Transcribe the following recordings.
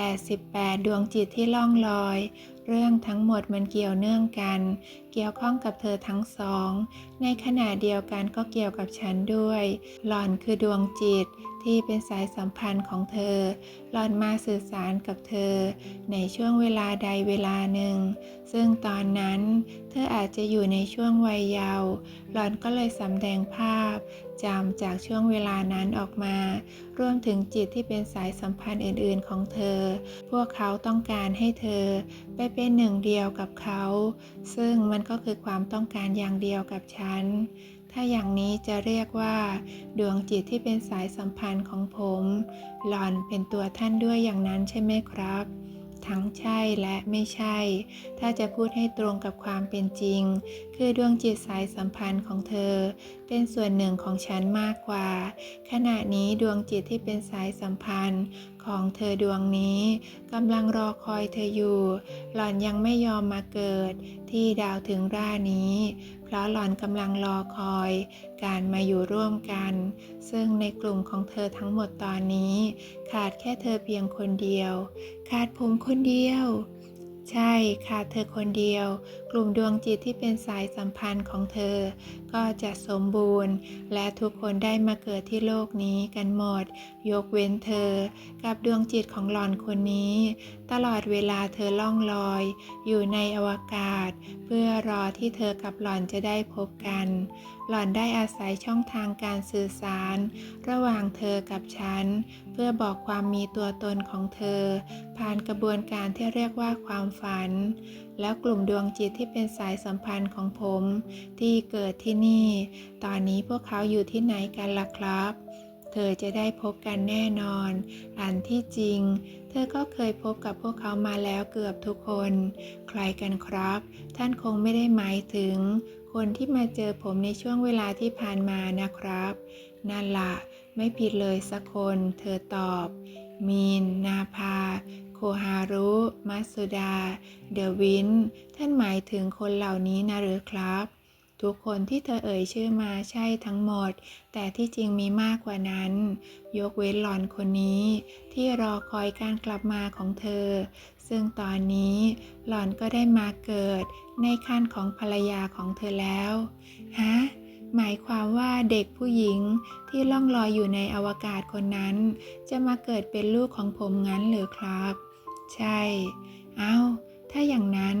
88 ดวงจิตที่ล่องลอย เรื่องทั้งหมดมันเกี่ยวเนื่องกัน เกี่ยวข้องกับเธอทั้งสอง ในขณะเดียวกันก็เกี่ยวกับฉันด้วย หล่อนคือดวงจิต ที่เป็นสายสัมพันธ์ของเธอ หล่อนมาสื่อสารกับเธอ ในช่วงเวลาใดเวลาหนึ่ง ซึ่งตอนนั้นเธออาจจะอยู่ในช่วงวัยเยาว์หล่อนก็เลยสำแดงภาพจำจากช่วงเวลานั้นออกมา รวมถึงจิตที่เป็นสายสัมพันธ์อื่นๆของเธอ พวกเขาต้องการให้เธอไปเป็นหนึ่งเดียวกับเขา ซึ่งมันก็คือความต้องการอย่างเดียวกับฉัน ถ้าอย่างนี้จะเรียกว่า ดวงจิตที่เป็นสายสัมพันธ์ของผม หล่อนเป็นตัวท่านด้วยอย่างนั้นใช่ไหมครับ ทั้งใช่และไม่ใช่ ถ้าจะพูดให้ตรงกับความเป็นจริง คือดวงจิตสายสัมพันธ์ของเธอ เป็นส่วนหนึ่งของฉันมากกว่า ขณะนี้ดวงจิตที่เป็นสายสัมพันธ์ ของเธอดวงนี้กำลังรอคอยเธออยู่ หล่อนยังไม่ยอมมาเกิด ที่ดาวถึงร่านี้ เพราะหล่อนกำลังรอคอย การมาอยู่ร่วมกัน ซึ่งในกลุ่มของเธอทั้งหมดตอนนี้ ขาดแค่เธอเพียงคนเดียว ขาดผมคนเดียว ใช่ขาดเธอคนเดียว กลุ่มดวงจิตที่เป็นสายสัมพันธ์ของเธอ ก็จะสมบูรณ์ และทุกคนได้มาเกิดที่โลกนี้กันหมด ยกเว้นเธอ กับดวงจิตของหลอนคนนี้ ตลอดเวลาเธอล่องลอย อยู่ในอวกาศ เพื่อรอที่เธอกับหลอนจะได้พบกัน หลอนได้อาศัยช่องทางการสื่อสาร ระหว่างเธอกับฉัน เพื่อบอกความมีตัวตนของเธอ ผ่านกระบวนการที่เรียกว่าความฝัน แล้วกลุ่มดวงจิตที่เป็นสายสัมพันธ์ของผมที่เกิดที่นี่ ตอนนี้พวกเขาอยู่ที่ไหนกันล่ะครับ เธอจะได้พบกันแน่นอน อันที่จริง เธอก็เคยพบกับพวกเขามาแล้วเกือบทุกคน ใครกันครับ ท่านคงไม่ได้หมายถึง คนที่มาเจอผมในช่วงเวลาที่ผ่านมานะครับ นั่นละไม่ผิดเลยสักคน เธอตอบ มีน นาภา โคฮารุ มัตสุดา เดวิน ท่านหมายถึงคนเหล่านี้นะหรือครับ ทุกคนที่เธอเอ่ยชื่อมาใช่ทั้งหมด แต่ที่จริงมีมากกว่านั้น ยกเว้นหล่อนคนนี้ ที่รอคอยการกลับมาของเธอ ซึ่งตอนนี้หล่อนก็ได้มาเกิดในคันของภรรยาของเธอแล้ว ฮะหมายความว่าเด็กผู้หญิงที่ล่องลอยอยู่ในอวกาศคนนั้น จะมาเกิดเป็นลูกของผมงั้นหรือครับ ใช่ เอา้า ถ้าอย่างนั้น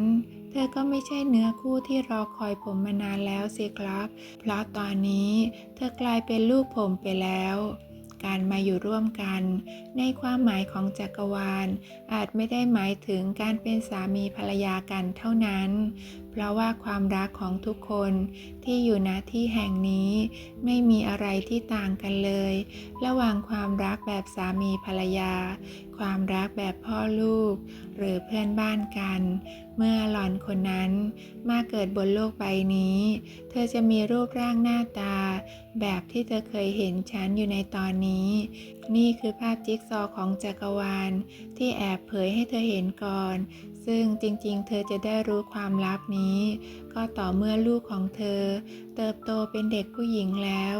เธอก็ไม่ใช่เนื้อคู่ที่รอคอยผมมานานแล้วสิครับ เพราะตอนนี้เธอกลายเป็นลูกผมไปแล้ว การมาอยู่ร่วมกัน ในความหมายของจักรวาล อาจไม่ได้หมายถึงการเป็นสามีภรรยากันเท่านั้นเพราะว่าความรักของทุกคนที่อยู่ณที่แห่งนี้ไม่มีอะไรที่ต่างกันเลย ระหว่างความรักแบบสามีภรรยา ความรักแบบพ่อลูก หรือเพื่อนบ้านกัน เมื่อหล่อนคนนั้นมาเกิดบนโลกใบนี้ เธอจะมีรูปร่างหน้าตา แบบที่เธอเคยเห็นฉันอยู่ในตอนนี้ นี่คือภาพจิ๊กซอว์ของจักรวาล ที่แอบเผยให้เธอเห็นก่อน ซึ่งจริงๆ เธอจะได้รู้ความลับนี้ ก็ต่อเมื่อลูกของเธอ เติบโตเป็นเด็กผู้หญิงแล้ว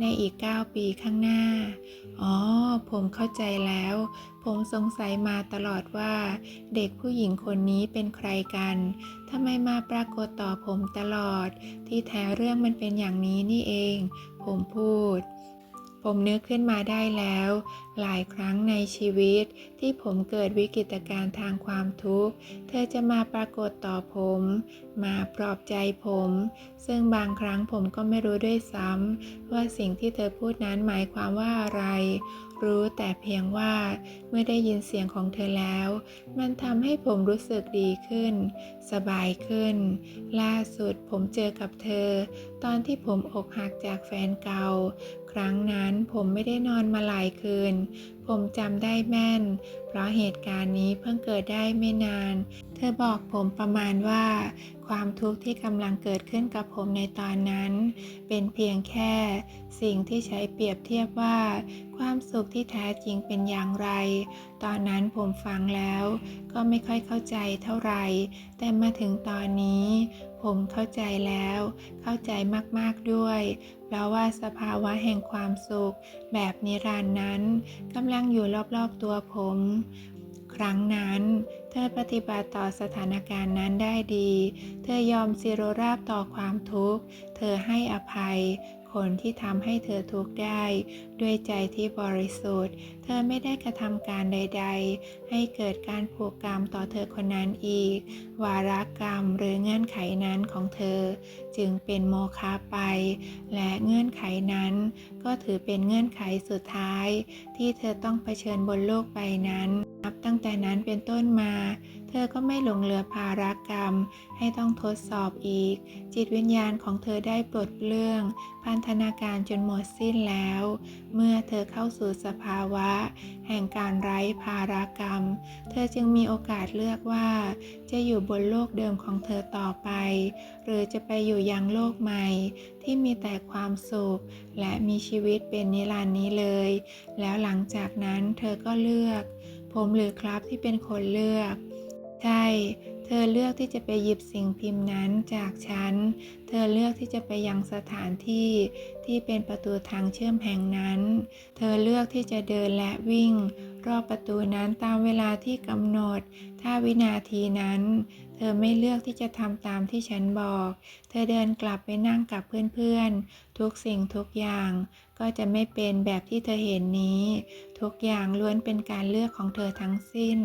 ในอีก 9 ปีข้างหน้า อ๋อ ผมเข้าใจแล้ว ผมสงสัยมาตลอดว่า เด็กผู้หญิงคนนี้เป็นใครกันทำไมมาปรากฏต่อผมตลอด ที่แท้เรื่องมันเป็นอย่างนี้นี่เอง ผมพูด ผมนึกขึ้นมาได้แล้ว หลายครั้งในชีวิตที่ผมเกิดวิกฤตการณ์ทางความทุกข์ เธอจะมาปรากฏต่อผม มาปลอบใจผม ซึ่งบางครั้งผมก็ไม่รู้ด้วยซ้ำว่าสิ่งที่เธอพูดนั้นหมายความว่าอะไร รู้แต่เพียงว่าเมื่อได้ยินเสียงของเธอแล้ว มันทำให้ผมรู้สึกดีขึ้น สบายขึ้น ล่าสุดผมเจอกับเธอ ตอนที่ผมอกหักจากแฟนเก่า ครั้งนั้นผมไม่ได้นอนมาหลายคืน ผมจำได้แม่น เพราะเหตุการณ์นี้เพิ่งเกิดได้ไม่นาน เธอบอกผมประมาณว่า ความทุกข์ที่กำลังเกิดขึ้นกับผมในตอนนั้น เป็นเพียงแค่ สิ่งที่ใช้เปรียบเทียบว่า ความสุขที่แท้จริงเป็นอย่างไร ตอนนั้นผมฟังแล้ว ก็ไม่ค่อยเข้าใจเท่าไหร่ แต่มาถึงตอนนี้ ผมเข้าใจแล้ว เข้าใจมากๆด้วย เพราะว่าสภาวะแห่งความสุข แบบนิรันดร์นั้นกำลังลังอยู่รอบๆตัวผม ครั้งนั้น เธอปฏิบัติต่อสถานการณ์นั้นได้ดี เธอยอมซิโรราบต่อความทุกข์ เธอให้อภัย คนที่ทำให้เธอทุกข์ได้ ด้วยใจที่บริสุทธิ์ เธอไม่ได้กระทำการใด ๆ ให้เกิดการผูกกรรมต่อเธอคนนั้นอีก วาระกรรมหรือเงื่อนไขนั้นของเธอ จึงเป็นโมฆะไป และเงื่อนไขนั้นก็ถือเป็นเงื่อนไขสุดท้าย ที่เธอต้องเผชิญบนโลกใบนั้น นับตั้งแต่นั้นเป็นต้นมา ธอก็ไม่หลงเหลือภารกรรม ให้ต้องทดสอบอีก จิตวิญญาณของเธอได้ปลดเปลื้อง พันธนาการจนหมดสิ้นแล้ว เมื่อเธอเข้าสู่สภาวะ แห่งการไร้ภารกรรม เธอจึงมีโอกาสเลือกว่า จะอยู่บนโลกเดิมของเธอต่อไป หรือจะไปอยู่ยังโลกใหม่ ที่มีแต่ความสุข และมีชีวิตเป็นนิรันดร์นี้เลย แล้วหลังจากนั้นเธอก็เลือก ผมหรือครับที่เป็นคนเลือก ใช่ เธอเลือกที่จะไปหยิบสิ่งพิมพ์นั้นจากฉัน เธอเลือกที่จะไปยังสถานที่ที่เป็นประตูทางเชื่อมแห่งนั้น เธอเลือกที่จะเดินและวิ่ง รอบประตูนั้นตามเวลาที่กำหนด ถ้าวินาทีนั้น เธอไม่เลือกที่จะทำตามที่ฉันบอก เธอเดินกลับไปนั่งกับเพื่อนๆ ทุกสิ่งทุกอย่างก็จะไม่เป็นแบบที่เธอเห็นนี้ ทุกอย่างล้วนเป็นการเลือกของเธอทั้งสิ้น